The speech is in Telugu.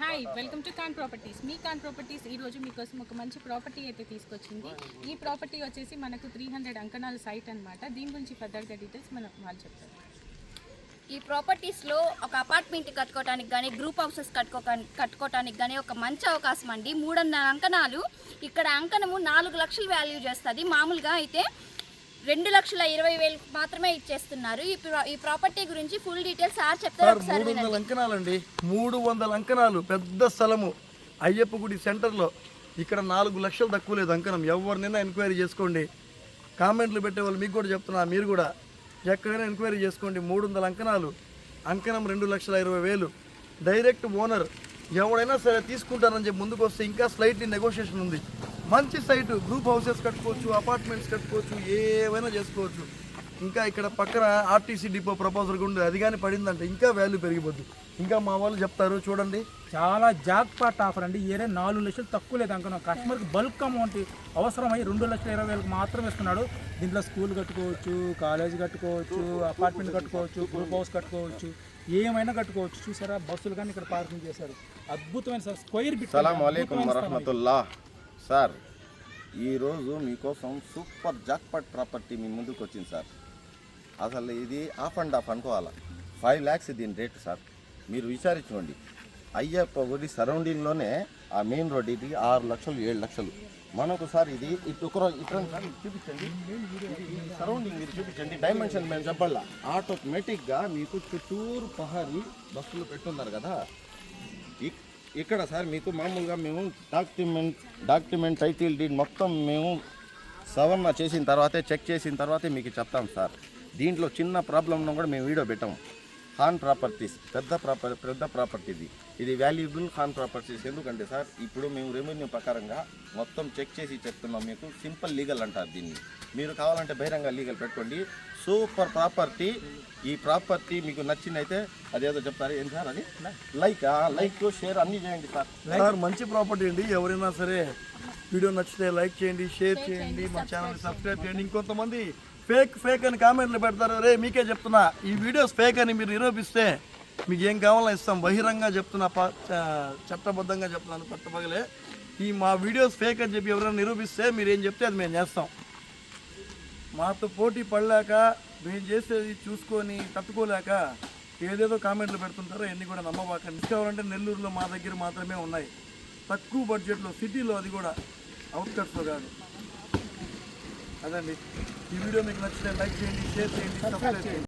Hi welcome to Kan properties me can properties ఈ రోజు మీకోసం ఒక మంచి ప్రాపర్టీ అయితే తీసుకొచ్చింది. ఈ ప్రాపర్టీ వచ్చేసి మనకు త్రీ హండ్రెడ్ అంకణాల సైట్ అనమాట దీని గురించి ఫర్దర్గా డీటెయిల్స్ మనం వాళ్ళు చెప్తారు. ఈ ప్రాపర్టీస్లో ఒక అపార్ట్మెంట్ కట్టుకోవడానికి కానీ గ్రూప్ హౌసెస్ కట్టుకో కట్టుకోవడానికి కానీ ఒక మంచి అవకాశం అండి. మూడు వందల అంకణాలు. ఇక్కడ అంకణము నాలుగు లక్షలు వాల్యూ చేస్తుంది. మామూలుగా అయితే రెండు లక్షల ఇరవై వేలు మాత్రమే ఇచ్చేస్తున్నారు. ఈ ప్రా- ఈ ప్రాపర్టీ గురించి ఫుల్ డీటెయిల్స్ సార్ చెప్తారు మూడు. వందల అంకణాలండి. మూడు వందల అంకణాలు పెద్ద స్థలము అయ్యప్ప గుడి సెంటర్లో. ఇక్కడ నాలుగు లక్షలు తక్కువ లేదు అంకణం. ఎవరినైనా ఎంక్వైరీ చేసుకోండి. కామెంట్లు పెట్టే వాళ్ళు మీకు కూడా చెప్తున్నా మీరు కూడా. ఎక్కడైనా ఎంక్వైరీ చేసుకోండి. మూడు వందల అంకణాలు. అంకణం రెండు లక్షల ఇరవై వేలు. డైరెక్ట్ ఓనర్ ఎవడైనా సరే తీసుకుంటారని చెప్పి ముందుకు వస్తే ఇంకా స్లైట్లీ నెగోషియేషన్ ఉంది. మంచి సైటు గ్రూప్ హౌసెస్ కట్టుకోవచ్చు అపార్ట్మెంట్స్ కట్టుకోవచ్చు ఏవైనా చేసుకోవచ్చు. ఇంకా ఇక్కడ పక్కన ఆర్టీసీ డిపో ప్రపోజల్ కూడా ఉంది. అది కానీ పడిందంటే ఇంకా వాల్యూ పెరిగిపోద్ది. ఇంకా మా వాళ్ళు చెప్తారు చూడండి. చాలా జాక్ పాట్ ఆఫర్ అండి. ఏరే నాలుగు లక్షలు తక్కువ లేదు అనుకున్నాం కస్టమర్కి బల్క్ అమౌంట్ అవసరమై రెండు లక్షల ఇరవై వేలకు మాత్రం ఇస్తున్నాడు. దీంట్లో స్కూల్ కట్టుకోవచ్చు కాలేజ్ కట్టుకోవచ్చు అపార్ట్మెంట్ కట్టుకోవచ్చు గ్రూప్ హౌస్ కట్టుకోవచ్చు ఏమైనా కట్టుకోవచ్చు. చూసారా? బస్సులు కానీ ఇక్కడ పార్కింగ్ చేశారు. అద్భుతమైన సార్ స్క్వేర్ బిట్ సలాం అలైకుం వరహమతుల్లా. సార్ ఈరోజు మీకోసం సూపర్ జాక్పాట్ ప్రాపర్టీ మీ ముందుకు వచ్చింది సార్. అసలు ఇది ఆఫ్ అండ్ ఆఫ్ అనుకోవాలా? ఫైవ్ ల్యాక్స్ దీని రేటు సార్. మీరు విచారించుకోండి. అయ్యప్ప గుడి సరౌండింగ్లోనే ఆ మెయిన్ రోడ్ ఇది ఆరు లక్షలు ఏడు లక్షలు. మనకు సార్ ఇది ఇటు ఇటు చూపించండి. సరౌండింగ్ ఇది చూపించండి. డైమెన్షన్ మేము చెప్పాలా? ఆటోమేటిక్గా మీకు చుట్టూరు పహారీ బస్సులు పెట్టున్నారు కదా. ఇక్కడ సార్ మీకు మామూలుగా మేము డాక్యుమెంట్ డాక్యుమెంట్ టైటిల్ డీడ్ మొత్తం మేము సవరణ చేసిన తర్వాతే చెక్ చేసిన తర్వాతే మీకు చెప్తాం సార్. దీంట్లో చిన్న ప్రాబ్లంను కూడా మేము వీడియో పెట్టాం. హాన్ ప్రాపర్టీస్ పెద్ద ప్రాపర్ పెద్ద ప్రాపర్టీది ఇది వాల్యుబుల్ హాన్ ప్రాపర్టీస్ ఎందుకంటే సార్ ఇప్పుడు మేము రెవెన్యూ ప్రకారంగా మొత్తం చెక్ చేసి చెప్తున్నాం మీకు. సింపుల్ లీగల్ అంటారు దీన్ని. మీరు కావాలంటే బహిరంగ లీగల్ పెట్టుకోండి. Super property. ఈ ప్రాపర్టీ మీకు నచ్చిందైతే అదేదో చెప్తారు. ఏం సార్ అది? లైక్ లైక్ షేర్ అన్నీ చేయండి సార్. సార్ మంచి ప్రాపర్టీ అండి. ఎవరైనా సరే వీడియో నచ్చితే లైక్ చేయండి షేర్ చేయండి మా ఛానల్ సబ్స్క్రైబ్ చేయండి. ఇంకొంతమంది ఫేక్ ఫేక్ అని కామెంట్లు పెడతారు. రే మీకే చెప్తున్నా ఈ వీడియోస్ ఫేక్ అని మీరు నిరూపిస్తే మీకు ఏం కావాలో ఇస్తాం. బహిరంగ చెప్తున్నా ప- చ- చట్టబద్ధంగా చెప్తున్నాను పట్టపగలే. ఈ మా వీడియోస్ ఫేక్ అని చెప్పి ఎవరైనా నిరూపిస్తే మీరు ఏం చెప్తే అది మేము చేస్తాం. మాతో పోటీ పడలేక మేము చేసేది చూసుకొని తట్టుకోలేక ఏదేదో కామెంట్లు పెడుతుంటారో ఎన్ని కూడా నమ్మబాకండి కావాలంటే నెల్లూరులో మా దగ్గర మాత్రమే ఉన్నాయి. తక్కువ బడ్జెట్లో సిటీలో అది కూడా అవుట్కట్స్లో కాదు. అదండి. ఈ వీడియో మీకు నచ్చితే లైక్ చేయండి షేర్ చేయండి సబ్స్క్రైబ్ చేయండి.